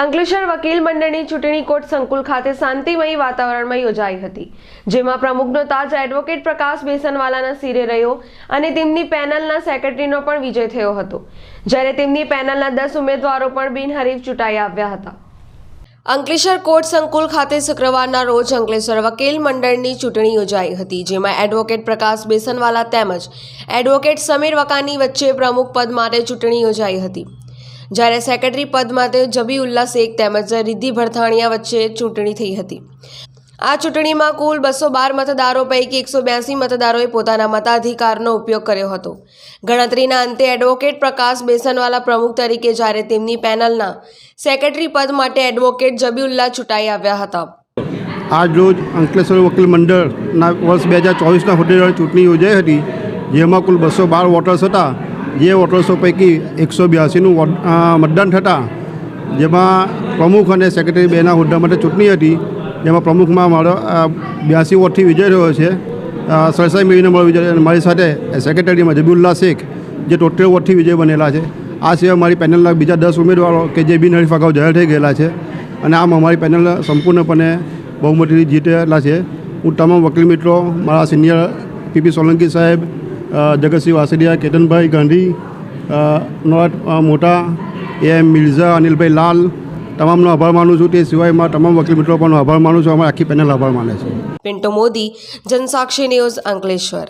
અંકલેશ્વર વકીલ મંડળની ચૂંટણી કોર્ટ સંકુલ ખાતે શાંતિમય વાતાવરણમાં યોજાઈ હતી, જેમાં પ્રમુખનો તાજ એડવોકેટ પ્રકાશ બેસનવાલાના સિરે રહ્યો અને તેમની પેનલના સેક્રેટરીનો પણ વિજય થયો હતો, જ્યારે તેમની પેનલના દસ ઉમેદવારો પણ બિનહરીફ ચૂંટાઈ આવ્યા હતા. અંકલેશ્વર કોર્ટ સંકુલ ખાતે શુક્રવારના રોજ અંકલેશ્વર વકીલ મંડળની ચૂંટણી યોજાઈ હતી, જેમાં એડવોકેટ પ્રકાશ બેસનવાલા તેમજ એડવોકેટ સમીર વકાની વચ્ચે પ્રમુખ પદ માટે ચૂંટણી યોજાઈ હતી. જ્યારે સેક્રેટરી પદ માટે જબીઉલ્લા શેખ તેમજ રિદ્ધિ ભરથાણિયા વચ્ચે ચૂંટણી થઈ હતી. આ ચૂંટણીમાં કુલ બસો બાર મતદારો પૈકી એકસો બ્યાસી મતદારોએ પોતાના મતાધિકારનો ઉપયોગ કર્યો હતો. ગણતરીના અંતે એડવોકેટ પ્રકાશ બેસનવાલા પ્રમુખ તરીકે જ્યારે તેમની પેનલના સેક્રેટરી પદ માટે એડવોકેટ જબીઉલ્લા ચૂંટાઈ આવ્યા હતા. આજ રોજ અંકલેશ્વર વકીલ મંડળના વર્ષ બે હજાર ચોવીસના હોદ્દેદાર ચૂંટણી યોજાઈ હતી, જેમાં કુલ બસો બાર વોટર્સ હતા. જે વોટર્સો પૈકી એકસો બ્યાસીનું મતદાન થતાં, જેમાં પ્રમુખ અને સેક્રેટરી બેના હોદ્દા માટે ચૂંટણી હતી, જેમાં પ્રમુખમાં મારો બ્યાસી વોટથી વિજય રહ્યો છે. સરસાઈ મેળવીને મારો વિજય, અને મારી સાથે સેક્રેટરીમાં જબીઉલ્લા શેખ, જે ટોટલ વોટથી વિજય બનેલા છે. આ સિવાય મારી પેનલના બીજા દસ ઉમેદવારો કે જે બિનહરીફ અગાઉ જાહેર થઈ ગયેલા છે. અને આમ અમારી પેનલ સંપૂર્ણપણે બહુમતીથી જીતેલા છે. હું તમામ વકીલ મિત્રો, મારા સિનિયર પીપી સોલંકી સાહેબ જગતસિંહ વાસડિયા, કેતનભાઈ ગાંધી મોટા એમ મિર્ઝા, અનિલભાઈ લાલ, તમામનો આભાર માનું છું. તે સિવાય મારા તમામ વકીલ મિત્રો પણ આભાર માનું છું. અમારી આખી પેનલ આભાર માને છે. પિન્ટો મોદી, જનસાક્ષી ન્યૂઝ અંકલેશ્વર.